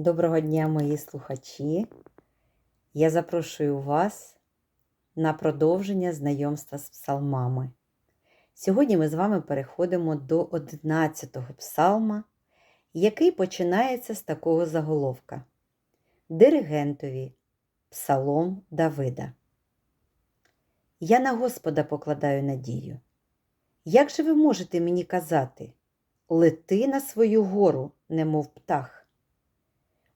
Доброго дня, мої слухачі. Я запрошую вас на продовження знайомства з псалмами. Сьогодні ми з вами переходимо до 11-го псалма, який починається з такого заголовка: Диригентові Псалом Давида. Я на Господа покладаю надію. Як же ви можете мені казати? Лети на свою гору, немов птах.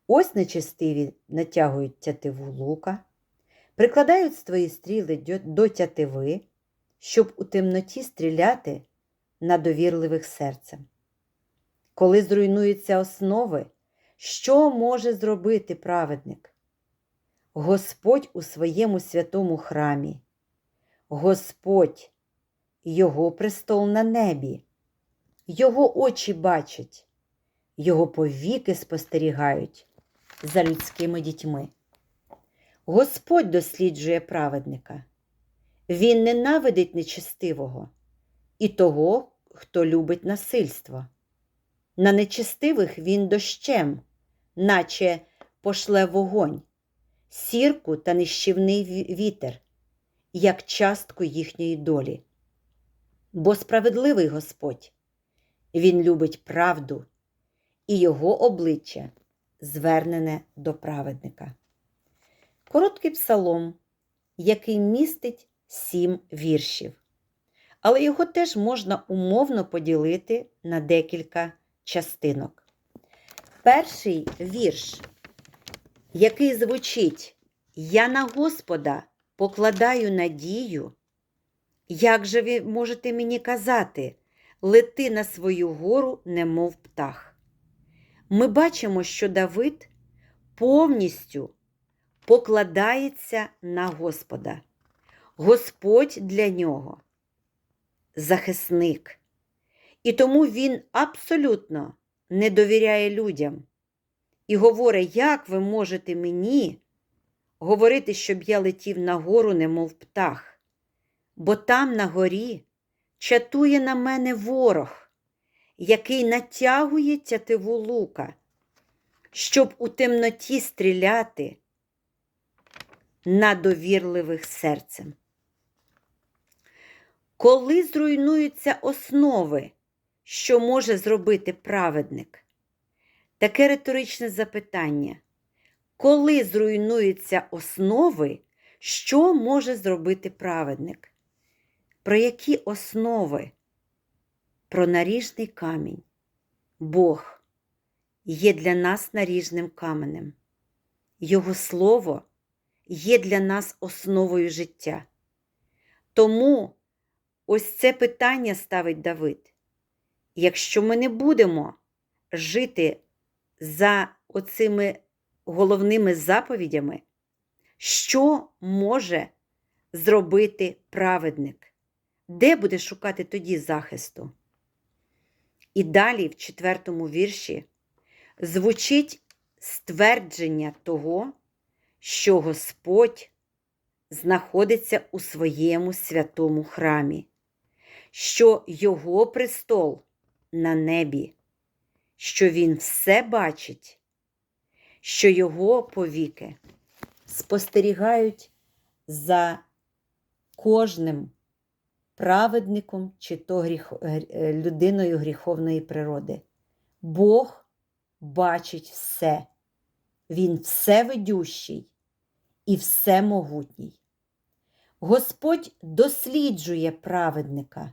Ось нечестиві натягують тятиву лука, прикладають свої стріли до тятиви, щоб у темноті стріляти на довірливих серцем. Коли зруйнуються основи, що може зробити праведник? Господь у своєму святому храмі, Господь, Його престол на небі, Його очі бачать, Його повіки спостерігають за людськими дітьми. Господь досліджує праведника. Він ненавидить нечестивого і того, хто любить насильство. На нечестивих він дощем, наче пошле вогонь, сірку та нищівний вітер, як частку їхньої долі. Бо справедливий Господь, Він любить правду, і його обличчя звернене до праведника. Короткий псалом, який містить сім віршів. Але його теж можна умовно поділити на декілька частинок. Перший вірш, який звучить: Я на Господа покладаю надію. Як же ви можете мені казати, лети на свою гору, немов птах? Ми бачимо, що Давид повністю покладається на Господа. Господь для нього захисник. І тому він абсолютно не довіряє людям і говорить, як ви можете мені говорити, щоб я летів на гору, немов птах, бо там на горі чатує на мене ворог який натягує тятиву лука, щоб у темноті стріляти на довірливих серцем. Коли зруйнуються основи, що може зробити праведник? Таке риторичне запитання. Коли зруйнуються основи, що може зробити праведник? Про які основи про наріжний камінь. Бог є для нас наріжним каменем. Його Слово є для нас основою життя. Тому ось це питання ставить Давид. Якщо ми не будемо жити за оцими головними заповідями, що може зробити праведник? Де буде шукати тоді захисту? І далі, в четвертому вірші, звучить ствердження того, що Господь знаходиться у своєму святому храмі, що Його престол на небі, що Він все бачить, що Його повіки спостерігають за кожним праведником чи то гріх... Е, людиною гріховної природи. Бог бачить все, Він всевидющий і всемогутній. Господь досліджує праведника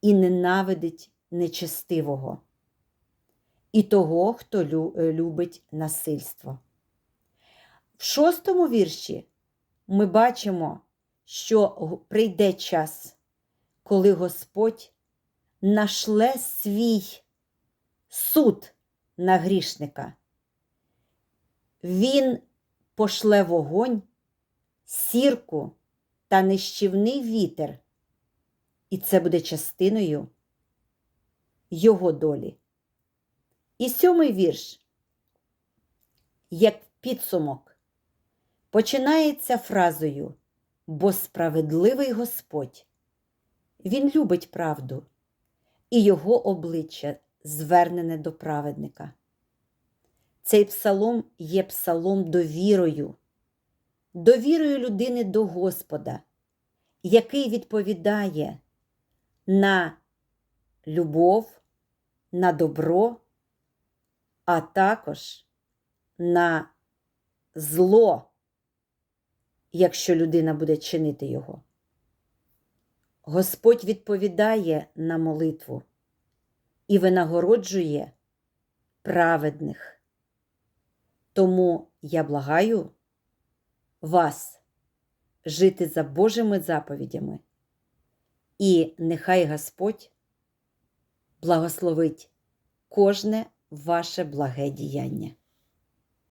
і ненавидить нечестивого, і того, хто е, любить насильство. В шостому вірші ми бачимо, що прийде час, коли Господь нашле свій суд на грішника. Він пошле вогонь, сірку та нищівний вітер, і це буде частиною його долі. І сьомий вірш, як підсумок, починається фразою Бо справедливий Господь він любить правду, і його обличчя звернене до праведника. Цей псалом є псалом довірою, довірою людини до Господа, який відповідає на любов, на добро, а також на зло, якщо людина буде чинити його. Господь відповідає на молитву і винагороджує праведних. Тому я благаю вас жити за Божими заповідями, і нехай Господь благословить кожне ваше благе діяння.